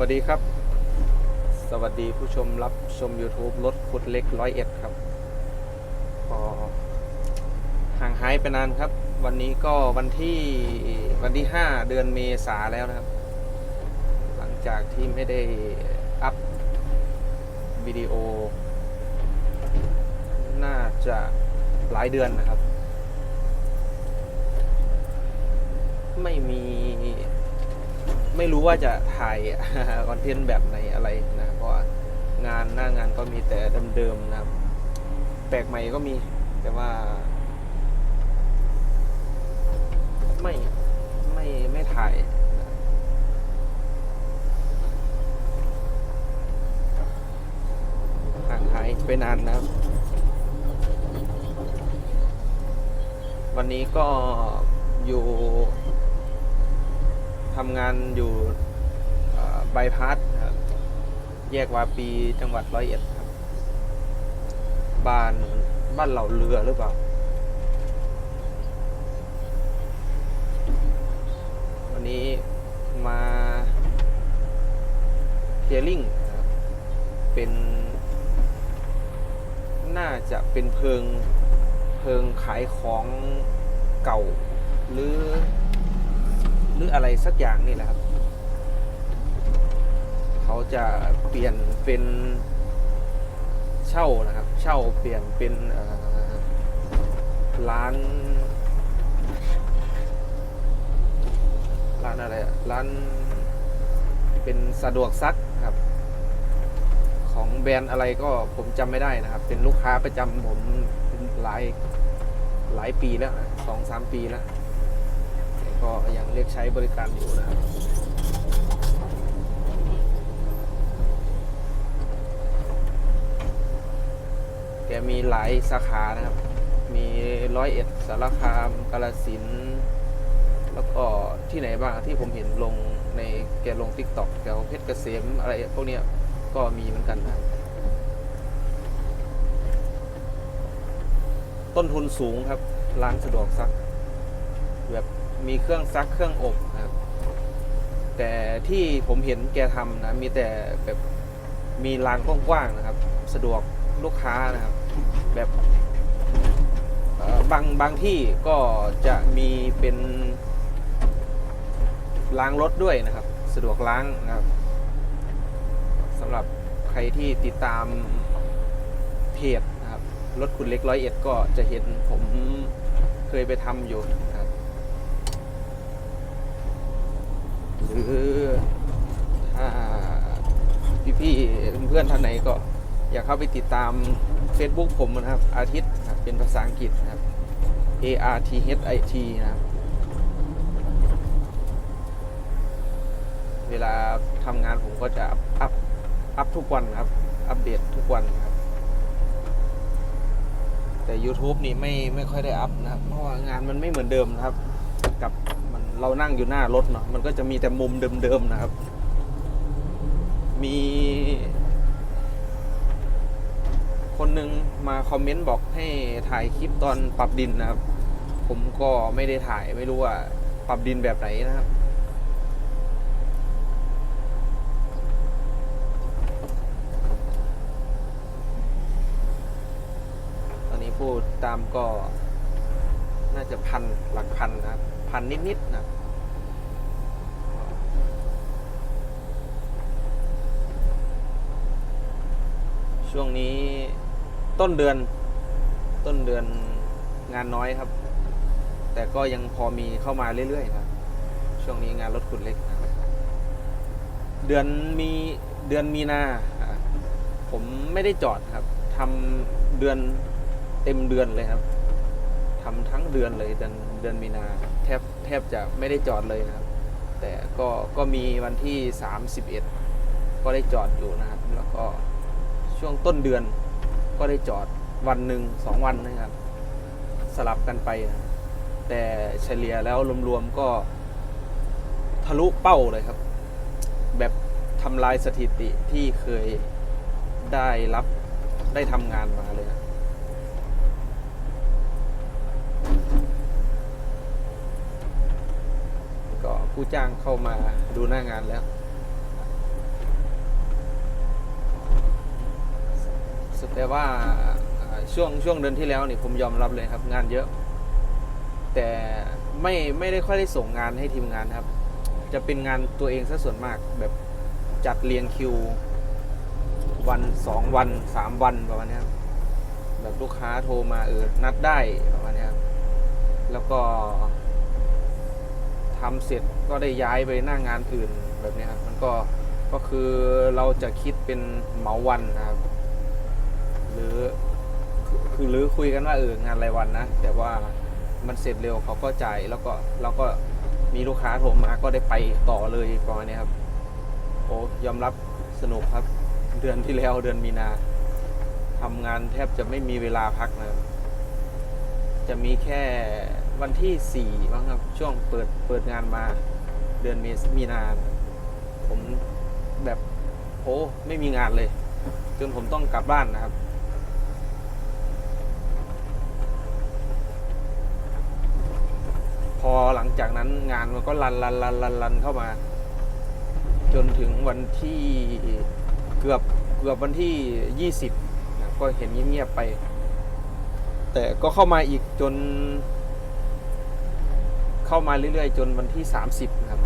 วัสดีครับ สวัสดีผู้ชมรับชม YouTube รถขุดเล็กร้อยเอ็ดครับก็ห่างหายไปนานครับ วันนี้ก็วันที่วันที่ 5 เดือนเมษาแล้วนะครับ หลังจากที่ไม่ได้อัพวิดีโอ น่าจะหลายเดือนนะครับ ไม่มี ไม่รู้ว่าจะถ่ายคอนเทนต์แบบไหนอะไรนะเพราะงานหน้างานก็มีแต่เดิมๆนะครับ แปลกใหม่ก็มี แต่ว่า ไม่ไม่ไม่ถ่ายห่างหายไปนานนะครับ วันนี้ก็อยู่ ทำงานอยู่บายพาสครับแยกวาปีจังหวัดร้อยเอ็ดครับ บ้านบ้านเหล่าเรือหรือเปล่า วันนี้มาเคลียร์ลิงครับเป็น น่าจะเป็นเพิง เพิงขายของเก่าหรือ หรืออะไรสักอย่างนี่แหละครับ เขาจะเปลี่ยนเป็นเช่านะครับ เช่าเปลี่ยนเป็นร้าน ร้านอะไรอะร้านเป็นสะดวกซักครับ ของแบรนด์อะไรก็ผมจำไม่ได้นะครับ เป็นลูกค้าประจำผมหลายหลายปีแล้วสองสามปีแล้ว ก็ยังเรียกใช้บริการอยู่นะครับแกมีหลายสาขานะครับ มีร้อยเอ็ดสารคามกาลสิน แล้วก็ที่ไหนบ้างที่ผมเห็นลงในแกลงทิกตอกแกเพชรเกษมอะไรพวกเนี้ยก็มีเหมือนกันนะต้นทุนสูงครับ ร้านสะดวกซักแบบ มีเครื่องซักเครื่องอบนะครับ แต่ที่ผมเห็นแกทำนะ มีแต่แบบมีลานกว้างๆนะครับ สะดวกลูกค้านะครับ แบบบางบางที่ก็จะมีเป็นล้างรถด้วยนะครับ สะดวกล้างนะครับสำหรับใครที่ติดตามเพจนะครับรถคุณเล็กร้อยเอ็ดก็จะเห็นผมเคยไปทำอยู่นะครับ หรือถ้าพี่ๆเพื่อนๆท่านไหนก็อยากเข้าไปติดตาม Facebook ผมนะครับ อาทิตย์ครับเป็นภาษาอังกฤษนะครับ A R T H I T นะครับ เวลาทำงานผมก็จะอัพอัพทุกวันครับ อัปเดตทุกวันครับ แต่ YouTube นี่ไม่ไม่ค่อยได้อัพนะครับ เพราะว่างานมันไม่เหมือนเดิมนะครับ กับ เรานั่งอยู่หน้ารถเนาะมันก็จะมีแต่มุมเดิมๆนะครับ มีคนหนึ่งมาคอมเมนต์บอกให้ถ่ายคลิปตอนปรับดินนะครับ ผมก็ไม่ได้ถ่ายไม่รู้ว่าปรับดินแบบไหนนะครับ ตอนนี้พูดตามก็น่าจะพันหลักพันนะครับ พันนิดๆนะช่วงนี้ต้นเดือน ต้นเดือนงานน้อยครับ แต่ก็ยังพอมีเข้ามาเรื่อยๆนะครับช่วงนี้งานรถขุดเล็กนะครับเดือนมีเดือนมีนาผมไม่ได้จอดครับทำเดือนเต็มเดือนเลยครับทำทั้งเดือนเลยเดือนเดือนมีนาแทบ แทบจะไม่ได้จอดเลยนะครับ แต่ก็ก็มีวันที่ 31 ก็ได้จอดอยู่นะครับ แล้วก็ช่วงต้นเดือนก็ได้จอดวันหนึ่งสองวันนะครับ สลับกันไปนะแต่เฉลี่ยแล้วรวมๆก็ทะลุเป้าเลยครับ แบบทำลายสถิติที่เคยได้รับได้ทำงานมาู้จ้างเข้ามาดูหน้างานแล้วสแต่ว่าช่วงช่วงเดือนที่แล้วนี่ผมยอมรับเลยครับ งานเยอะ แต่ไม่ไม่ได้ค่อยได้ส่งงานให้ทีมงานครับ จะเป็นงานตัวเองซะส่วนมากแบบจัดเรียงคิว วันสองวันสามวันประมาณนี้ครับแบบลูกค้าโทรมาเออนัดได้ประมาณนี้ครับแล้วก็ทำเสร็จ ก็ได้ย้ายไปหน้างงานอื่นแบบนี้ครับ มันก็ก็คือเราจะคิดเป็นเหมาวันนะครับ หรือคือหรือคุยกันว่าเอองานรายวันนะแต่ว่ามันเสร็จเร็วเขาก็จ่ายแล้วก็เราก็มีลูกค้าโทรมาก็ได้ไปต่อเลยประมาณนี้ครับโอ้ยอมรับสนุกครับ เดือนที่แล้วเดือนมีนาทำงานแทบจะไม่มีเวลาพักนะครับ จะมีแค่วันที่สี่มั้งครับ ช่วงเปิดเปิดงานมา เดือนเมษมีนา ผมแบบโอ้ไม่มีงานเลย จนผมต้องกลับบ้านนะครับ พอหลังจากนั้นงานมันก็รันรันรันรันรันเข้ามา จนถึงวันที่เกือบเกือบวันที่ 20นะก็เห็นเงียบๆไป แต่ก็เข้ามาอีกจน เข้ามาเรื่อยๆ จนวันที่ 30นะครับ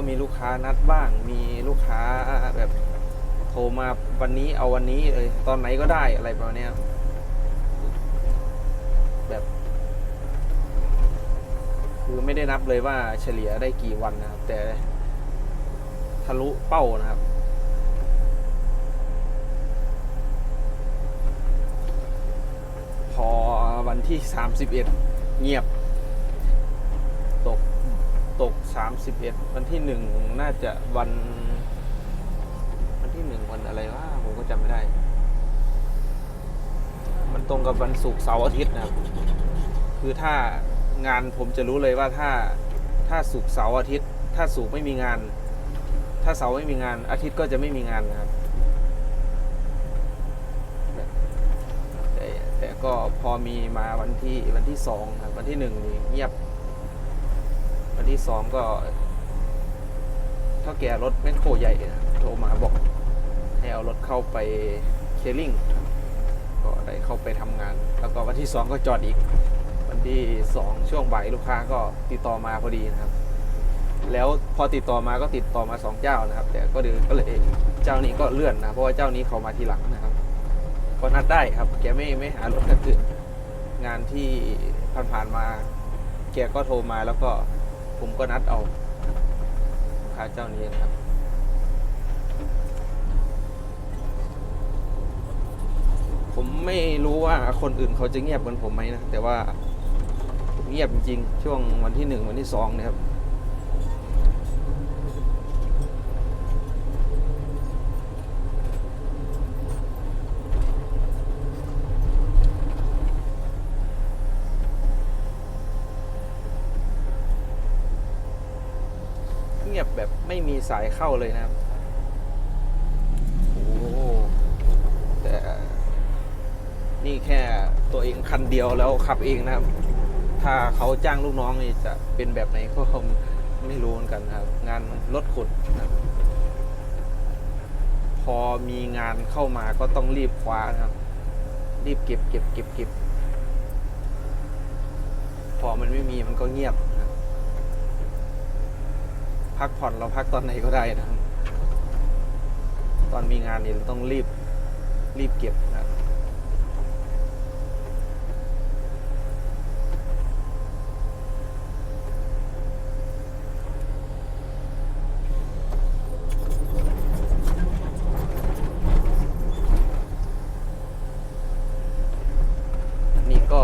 ก็มีลูกค้านัดบ้าง มีลูกค้าแบบโทรมาวันนี้เอาวันนี้เลยตอนไหนก็ได้อะไรประมาณนี้แบบ คือไม่ได้นับเลยว่าเฉลี่ยได้กี่วันนะครับ แต่ทะลุเป้านะครับพอวันที่ 31 เงียบ ตก ตก 31 วันที่หนึ่งน่าจะวัน วันที่หนึ่งวันอะไรวะผมก็จำไม่ได้ มันตรงกับวันศุกร์เสาร์อาทิตย์นะครับ คือถ้างานผมจะรู้เลยว่าถ้าถ้าศุกร์เสาร์อาทิตย์ ถ้าศุกร์ไม่มีงาน ถ้าเสาร์ไม่มีงาน อาทิตย์ก็จะไม่มีงานนะครับแต่แต่ก็พอมีมาวันที่วันที่สองครับวันที่หนึ่งเงียบ ที่สองก็เท่าแก่รถแมคโครใหญ่นะโทรมาบอก ให้เอารถเข้าไปเคลลิ่งก็ได้เข้าไปทำงาน แล้วก็วันที่สองก็จอดอีก วันที่สองช่วงบ่ายลูกค้าก็ติดต่อมาพอดีนะครับ แล้วพอติดต่อมาก็ติดต่อมาสองเจ้านะครับ แต่ก็เดือก็เลยเจ้านี้ก็เลื่อนนะเพราะว่าเจ้านี้เขามาทีหลังนะครับก็นัดได้ครับแกไม่ไม่หารถคันอื่นงานที่ผ่านๆมาแกก็โทรมาแล้วก็ ผมก็นัดเอาลูกค้าเจ้านี้นะครับ ผมไม่รู้ว่าคนอื่นเขาจะเงียบเหมือนผมไหมนะ แต่ว่าผมเงียบจริงๆ ช่วงวันที่หนึ่งวันที่สองเนี่ยครับ เงียบแบบไมีสายเข้าเลยนะครับ โอ้แต่นี่แค่ตัวเองคันเดียวแล้วขับเองนะครับ ถ้าเขาจ้างลูกน้องนี่จะเป็นแบบไหนก็ไม่รู้เหมือนกันครับ งานรถขุดนะพอมีงานเข้ามาก็ต้องรีบคว้านะครับ รีบเก็บเก็บเก็บเก็บพอมันไม่มีมันก็เงียบ พักผ่อนเราพักตอนไหนก็ได้นะครับ ตอนมีงานนี่เราต้องรีบรีบเก็บนะครับ อันนี้ก็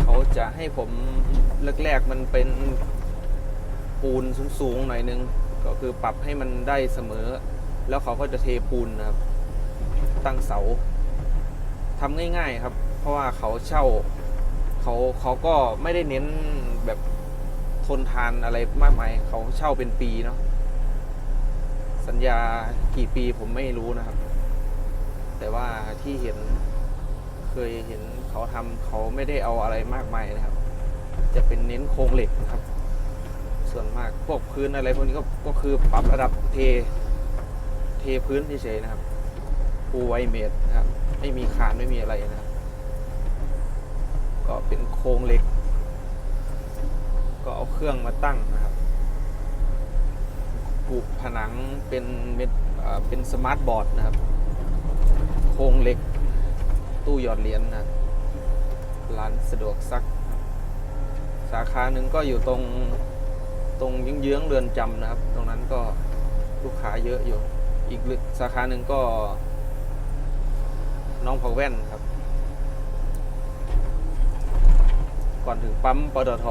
เขาจะให้ผมแรกๆมันเป็นปูนสูงๆหน่อยนึง ก็ คือปรับให้มันได้เสมอ แล้วเขาก็จะเทปูนนะครับ ตั้งเสาทำง่าย ๆครับ เพราะว่าเขาเช่าเขาเขาก็ไม่ได้เน้นแบบทนทานอะไรมากมายเขาเช่าเป็นปีเนาะสัญญากี่ปีผมไม่รู้นะครับ แต่ว่าที่เห็นเคยเห็นเขาทำเขาไม่ได้เอาอะไรมากมายนะครับ จะเป็นเน้นโครงเหล็กนะครับ ส่วนมาก พวกพื้นอะไรพวกนี้ก็ก็คือปรับระดับเท เทพื้นเฉยๆนะครับปูไวเมดนะครับ ไม่มีคานไม่มีอะไรนะครับ ก็เป็นโครงเหล็ก ก็เอาเครื่องมาตั้งนะครับปลูกผนังเป็นเม็ดเป็นสมาร์ทบอร์ดนะครับ โครงเหล็ก ตู้หยอดเหรียญนะร้านสะดวกซัก สาขาหนึ่งก็อยู่ตรง ตรงเยื้องๆเรือนจำนะครับ ตรงนั้นก็ลูกค้าเยอะอยู่ อีกสาขาหนึ่งก็ น้องพอแว่นครับ ก่อนถึงปั๊มปตท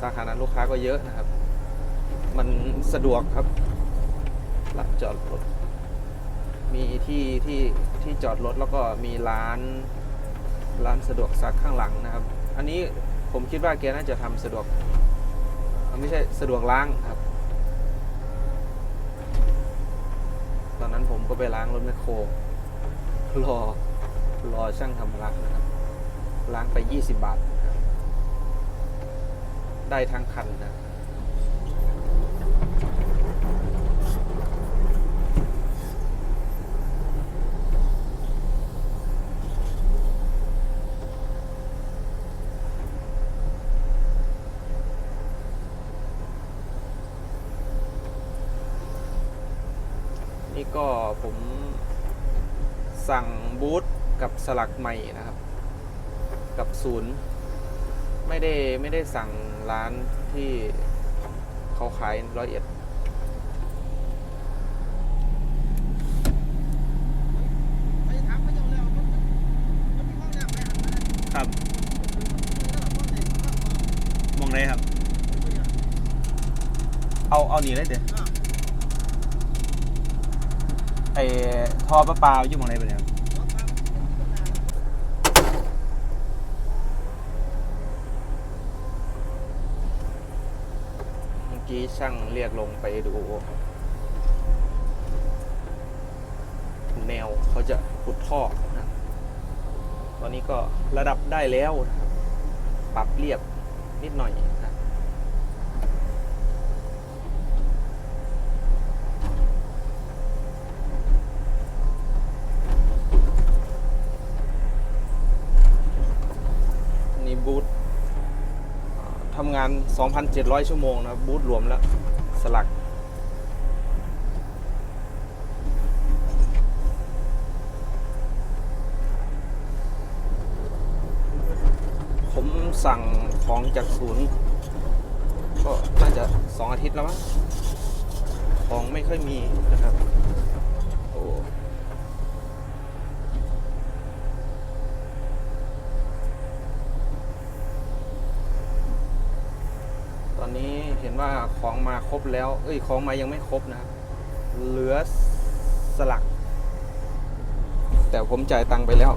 สาขานั้นลูกค้าก็เยอะนะครับ มันสะดวกครับรับจอดรถ มีที่ที่ที่จอดรถแล้วก็มีร้าน ร้านสะดวกซักข้างหลังนะครับ อันนี้ ผมคิดว่าแกน่าจะทำสะดวก ไม่ใช่สะดวกล้างครับ ตอนนั้นผมก็ไปล้างรถแมคโครรอรอช่างทำล้างนะครับ ล้างไป 20 บาทบได้ทั้งคันนะ นี่ก็ผมสั่งบูธกับสลักใหม่นะครับ กับศูนย์ ไม่ได้ไม่ได้สั่งร้านที่เขาขายร้อยเอ็ดไปถามเขาเจ้าแล้วมันมันมีห้องน้ำไปหันมาครับมองได้ครับ เอา เอาหนีเลยเดี๋ยวไอ้ ทอประปาอยู่มองได้ไปเลยครับเมื่อกี้ช่างเรียกลงไปดูแนวเขาจะขุดท่อนะครับตอนนี้ก็ระดับได้แล้วนะครับปรับเรียบนิดหน่อยนะครับ นี่บูธอ่าทำงาน 2,700 ชั่วโมงนะครับ บูธรวมแล้ว สลัก ผมสั่งของจากศูนย์ ก็น่าจะสองอาทิตย์แล้วมั้ง ของไม่ค่อยมีนะครับ โอ้ ตอนนี้ เห็นว่าของมาครบแล้ว เอ้ยของมายังไม่ครบนะครับเหลือสลัก แต่ผมจ่ายตังค์ไปแล้ว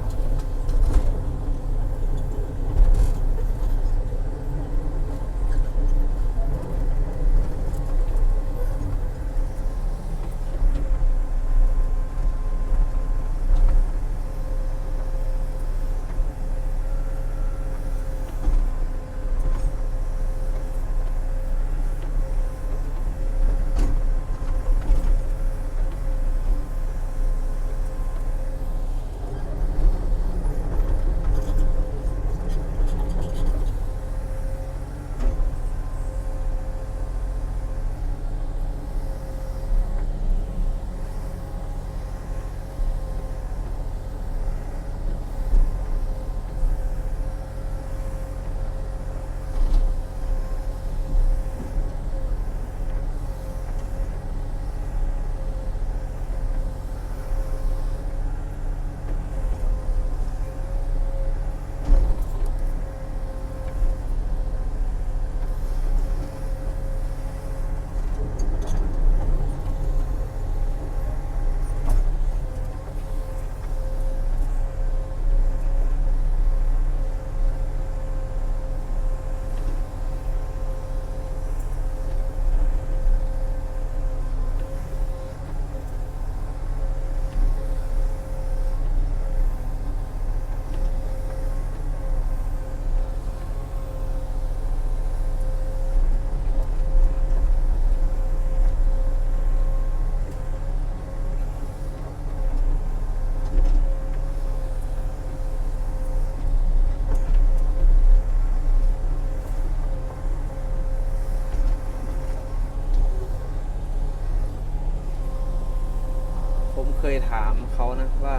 ถามเขานะว่า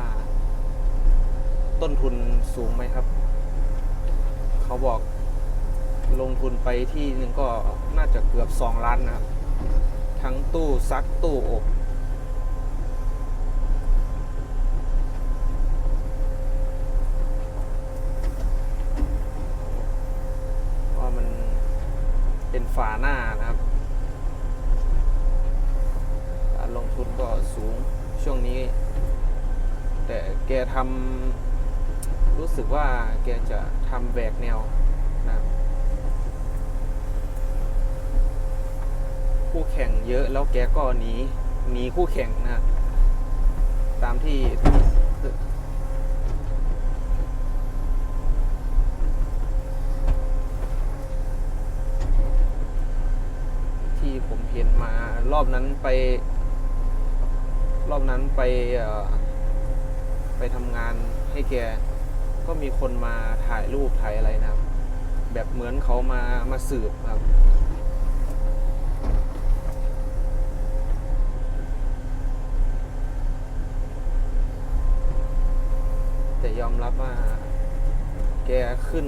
ต้นทุนสูงไหมครับ เขาบอกลงทุนไปที่หนึ่งก็น่าจะเกือบสองล้านนะครับ ทั้งตู้ซักตู้อบ ว่ามันเป็นฝาหน้านะครับ การลงทุนก็สูงช่วงนี้ แต่แก ทำรู้สึกว่าแกจะทำแบกแนวนะคู่แข่งเยอะแล้วแกก็หนีหนีคู่แข่งนะตามที่ที่ผมเห็นมารอบนั้นไป รอบนั้นไปเอ่อ ไปทำงานให้แก ก็มีคนมาถ่ายรูปถ่ายอะไรนะครับ แบบเหมือนเขามามาสืบครับ แต่ยอมรับว่า แกขึ้น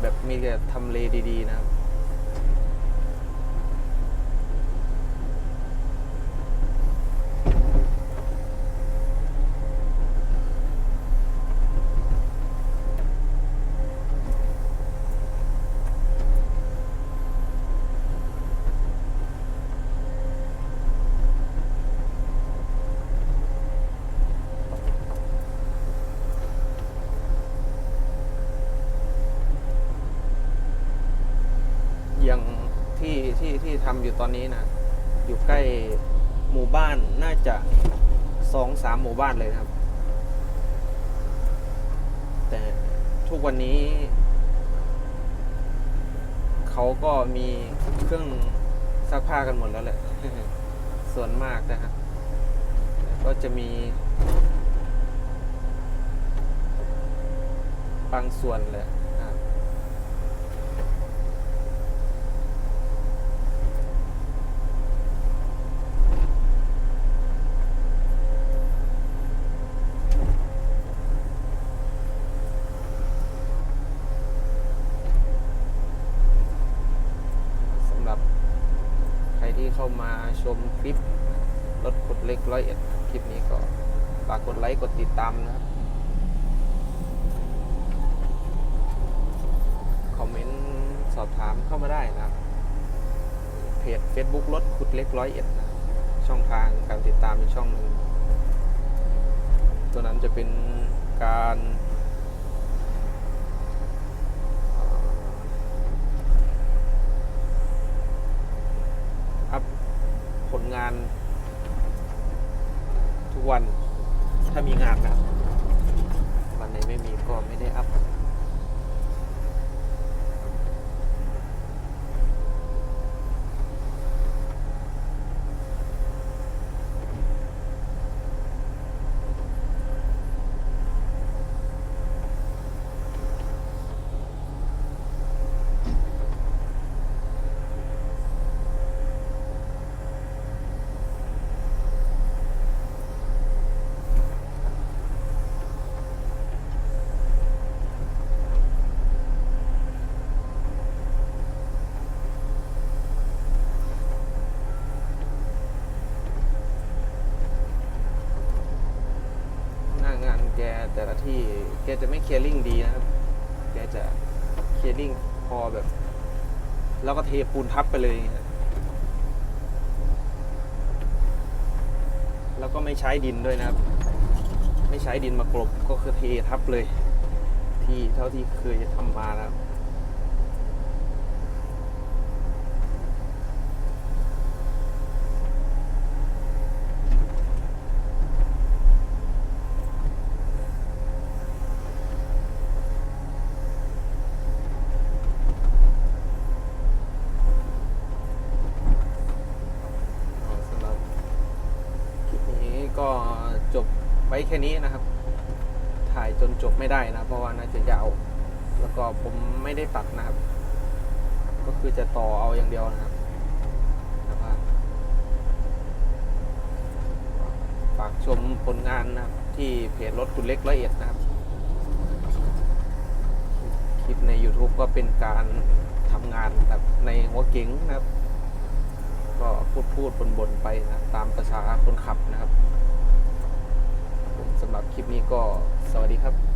แบบมีแต่ทำเลดี ๆ นะครับ อย่างที่ที่ที่ทำ อยู่ตอนนี้นะ อยู่ใกล้หมู่บ้านน่าจะสองสามหมู่บ้านเลยครับ แต่ทุกวันนี้ เขาก็มีเครื่องซักผ้ากันหมดแล้วแหละ ส่วนมากนะฮะก็จะมี บางส่วนแหละนะครับ สำหรับใครที่เข้ามาชมคลิปรถขุดเล็กร้อยเอ็ด คลิปนี้ก็ฝากกดไลค์กดติดตามนะครับคอมเมนต์สอบถามเข้ามาได้นะเพจ Facebook รถขุดเล็กร้อยเอ็ดนะช่องทางการติดตามอีกช่องหนึ่งตัวนั้นจะเป็นการเอ่อ อัพผลงาน ทุกวันถ้ามีงานนะครับวันไหนไม่มีก็ไม่ได้อัพ หน้างาน แต่ละที่แกจะไม่เคลียร์ลิงดีนะครับ แกจะเคลียร์ลิงพอแบบ แล้วก็เทปูนทับไปเลยอย่างเงี้ยแล้วก็ไม่ใช้ดินด้วยนะครับ ไม่ใช้ดินมากลบก็คือเททับเลย ที่เท่าที่เคยทำมานะครับ อ๋อสำหรับคลิปนี้ก็จบไว้แค่นี้นะครับ ถ่ายจนจบไม่ได้นะเพราะว่าน่าจะยาว แล้วก็ผมไม่ได้ตัดนะครับ ก็คือจะต่อเอาอย่างเดียวนะครับฝากชมผลงานนะครับ ที่เพจรถคุณเล็กละเอียดนะครับ คลิปใน YouTube ก็เป็นการทำงานแบบในหัวเก๋งนะครับ ก็พูดพูดบนบนๆไปนะตามภาษาคนขับนะครับ ลิปนี้ก็สวัสดีครับ